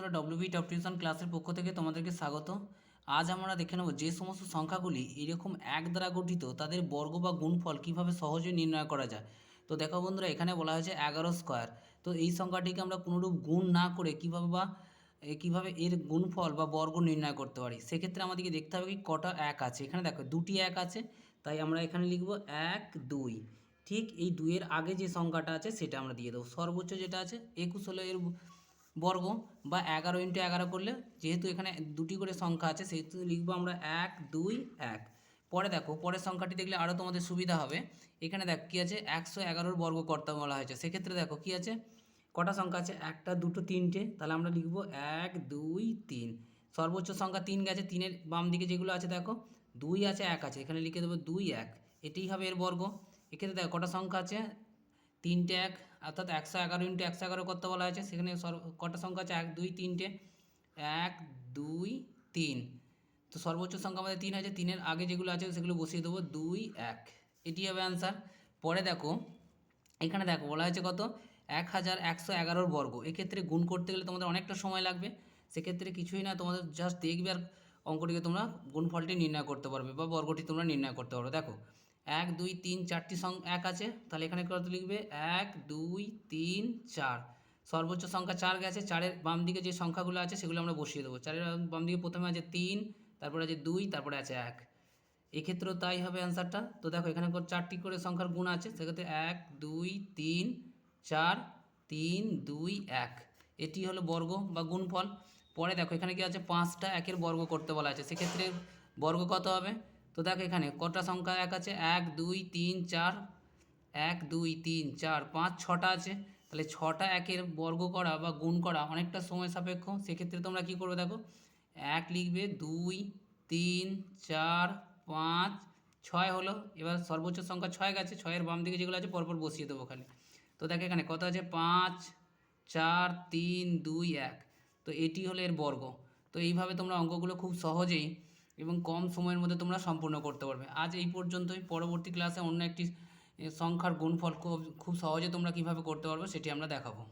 বন্ধুরা WB top ক্লাসের পক্ষ থেকে তোমাদেরকে স্বাগত। আজ আমরা দেখে নেব যে সমস্ত সংখ্যাগুলি এরকম এক দ্বারা গঠিত, তাদের বর্গ বা গুণফল কীভাবে সহজে নির্ণয় করা যায়। তো দেখো বন্ধুরা, এখানে বলা হয়েছে এগারো স্কোয়ার তো এই সংখ্যাটিকে আমরা কোনোরূপ গুণ না করে কীভাবে বা কীভাবে এর গুণফল বা বর্গ নির্ণয় করতে পারি? সেক্ষেত্রে আমাদেরকে দেখতে হবে কি কটা এক আছে। এখানে দেখো, দুটি এক আছে, তাই আমরা এখানে লিখব এক, দুই। ঠিক এই দুইয়ের আগে যে সংখ্যাটা আছে, সেটা আমরা দিয়ে দেবো। সর্বোচ্চ যেটা আছে, একুশ হলো এর বর্গ বা এগারো ইন্টু এগারো করলে যেহেতু এখানে দুটি করে সংখ্যা আছে, সেহেতু লিখব আমরা এক, দুই, এক। পরে দেখো, পরের সংখ্যাটি দেখলে আরও তোমাদের সুবিধা হবে। এখানে দেখ কী আছে? একশো এগারোর বর্গ করতে বলা হয়েছে। সেক্ষেত্রে দেখো কী আছে? কটা সংখ্যা আছে? একটা, দুটো, তিনটে। তাহলে আমরা লিখব এক, দুই, তিন। সর্বোচ্চ সংখ্যা তিন গেছে, তিনের বাম দিকে যেগুলো আছে দেখো, দুই আছে, এক আছে। এখানে লিখে দেবো দুই, এক। এটাই হবে এর বর্গ। এক্ষেত্রে দেখো, কটা সংখ্যা আছে? তিনটে, এক। অর্থাৎ একশো এগারো ইন্টু একশো এগারো করতে বলা হয়েছে? সেখানে সর্ব কটা সংখ্যা আছে? এক, দুই, তিনটে। এক, দুই, তিন। তো সর্বোচ্চ সংখ্যা আমাদের তিন আছে। তিনের আগে যেগুলো আছে সেগুলো বসিয়ে দেবো। দুই, এক। এটি হবে অ্যান্সার পরে দেখো, এখানে দেখো বলা হয়েছে কত? এক হাজার একশো এগারোর বর্গ। এক্ষেত্রে গুণ করতে গেলে তোমাদের অনেকটা সময় লাগবে। সেক্ষেত্রে কিছুই না, তোমাদের জাস্ট দেখবে আর অঙ্কটিকে তোমরা গুণফলটি নির্ণয় করতে পারবে বা বর্গটি তোমরা নির্ণয় করতে পারবে। দেখো এক, দুই, তিন, চারটি সং, এক আছে। তাহলে এখানে কত লিখবে? এক, দুই, তিন, চার। সর্বোচ্চ সংখ্যা চার গেছে। চারের বাম দিকে যে সংখ্যাগুলো আছে, সেগুলো আমরা বসিয়ে দেবো। চারের বাম দিকে প্রথমে আছে তিন, তারপরে আছে দুই, তারপরে আছে এক। এক্ষেত্রেও তাই হবে অ্যান্সারটা। তো দেখো, এখানে চারটি করে সংখ্যার গুণ আছে। সেক্ষেত্রে এক, দুই, তিন, চার, তিন, দুই, এক। এটি হলো বর্গ বা গুণফল। পরে দেখো, এখানে কি আছে? পাঁচটা একের বর্গ করতে বলা আছে। সেক্ষেত্রে বর্গ কত হবে? তো দেখো এখানে কটা সংখ্যা এক আছে? এক, দুই, তিন, চার। এক, দুই, তিন, চার, পাঁচ, ছটা আছে। তাহলে ছটা একের বর্গ করা বা গুণ করা অনেকটা সময় সাপেক্ষ। সেক্ষেত্রে তোমরা কী করবে দেখো? এক লিখবে দুই, তিন, চার, পাঁচ, ছয় হলো। এবার সর্বোচ্চ সংখ্যা ছয় গেছে। ছয়ের বাম দিকে যেগুলো আছে পরপর বসিয়ে দেবো খালি। তো দেখো এখানে কত আছে? পাঁচ, চার, তিন, দুই, এক। তো এটি হলো এর বর্গ। তো এইভাবে তোমরা অঙ্কগুলো খুব সহজেই এবং কম সময়ের মধ্যে তোমরা সম্পূর্ণ করতে পারবে। আজ এই পর্যন্তই। পরবর্তী ক্লাসে অন্য একটি সংখ্যার গুণফল খুব খুব সহজে তোমরা কীভাবে করতে পারবে সেটি আমরা দেখাবো।